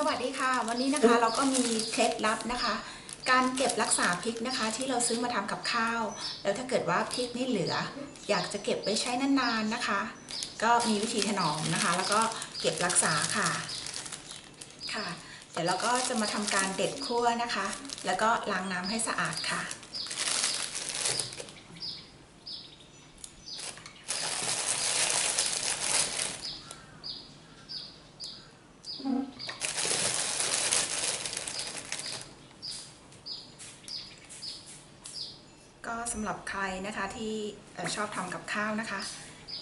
สวัสดีค่ะ วันนี้นะคะเราก็มีเคล็ดลับนะคะ การเก็บรักษาพริกนะคะ ที่เราซื้อมาทำกับข้าว แล้วถ้าเกิดว่าพริกนี่เหลือ อยากจะเก็บไว้ใช้นานๆนะคะ ก็มีวิธีถนอมนะคะ แล้วก็เก็บรักษาค่ะค่ะ เดี๋ยวเราก็จะมาทำการเด็ดคั่วนะคะ แล้วก็ล้างน้ำให้สะอาดค่ะ ก็สำหรับใครนะคะที่ชอบทำกับข้าวนะคะ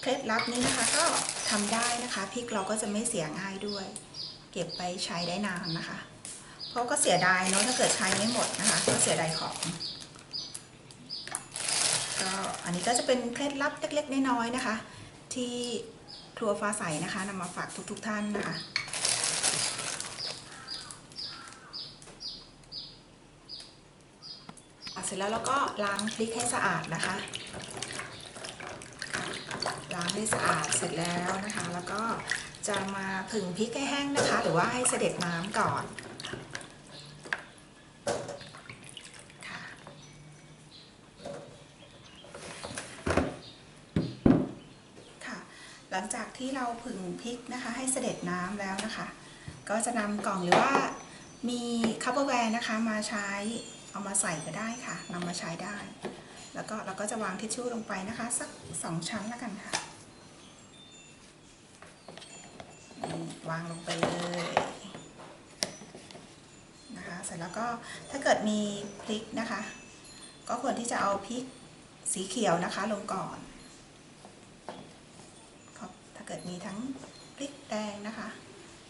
เคล็ดลับนี้นะคะก็ทำได้นะคะพริกเราก็จะไม่เสียง่ายด้วย เก็บไปใช้ได้นานนะคะ เพราะก็เสียดายเนาะถ้าเกิดใช้ไม่หมดนะคะ ก็เสียดายของก็อันนี้ก็จะเป็นเคล็ดลับเล็กๆน้อยๆนะคะ ที่ครัวฟ้าใสนะคะนำมาฝากทุกๆท่านนะคะ เสร็จแล้วเราก็ล้างพริกให้สะอาดนะคะ ล้างให้สะอาดเสร็จแล้วนะคะ แล้วก็จะมาผึ่งพริกให้แห้งนะคะ หรือว่าให้เสด็จน้ำก่อนค่ะหลังจากที่เราผึ่งพริกนะคะ ให้เสด็จน้ำแล้วนะคะ ก็จะนำกล่องหรือว่ามีคัพเปอร์แวร์นะคะมาใช้ เอามาใส่ก็ได้ค่ะนำมาใช้ได้ แล้วก็เราก็จะวางทิชชู่ลงไปนะคะ สักสองชั้นแล้วกันค่ะวางลงไปเลยนะคะ เสร็จแล้วก็ถ้าเกิดมีพริกนะคะ ก็ควรที่จะเอาพริกสีเขียวนะคะลงก่อน ถ้าเกิดมีทั้งพริกแดงนะคะ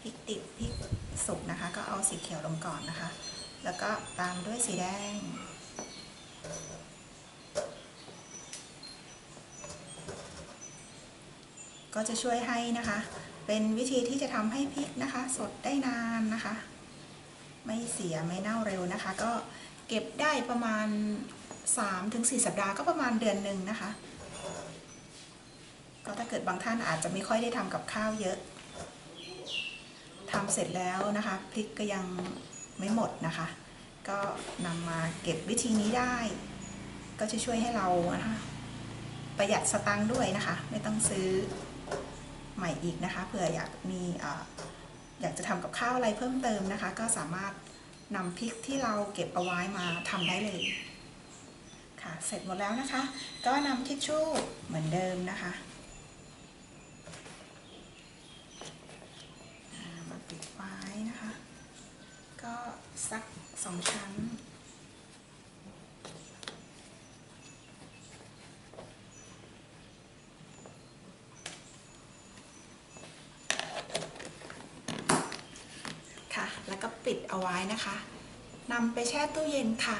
พริกดิบพริกสุกนะคะ ก็เอาสีเขียวลงก่อนนะคะ แล้วก็ตามด้วยสีแดง ก็จะช่วยให้นะคะ เป็นวิธีที่จะทำให้พริกนะคะ สดได้นานนะคะ ไม่เสียไม่เน่าเร็วนะคะ ก็เก็บได้ประมาณ 3-4 สัปดาห์ก็ประมาณเดือนหนึ่งนะคะก็ถ้าเกิดบางท่านอาจจะไม่ค่อยได้ทำกับข้าวเยอะทำเสร็จแล้วนะคะพริกก็ยัง ไม่หมดนะคะ ก็นำมาเก็บวิธีนี้ได้ ก็จะช่วยให้เรานะคะประหยัดสตังค์ด้วยนะคะ ไม่ต้องซื้อใหม่อีกนะคะเผื่ออยากมีอยากจะทำกับข้าวอะไรเพิ่มเติมนะคะ ก็สามารถนำพริกที่เราเก็บเอาไว้มาทำได้เลยค่ะ เสร็จหมดแล้วนะคะ ก็นำทิชชู่เหมือนเดิมนะคะ มาปิดไว้นะคะ ก็สักสองชั้น ค่ะ แล้วก็ปิดเอาไว้นะคะนำไปแช่ตู้เย็นค่ะ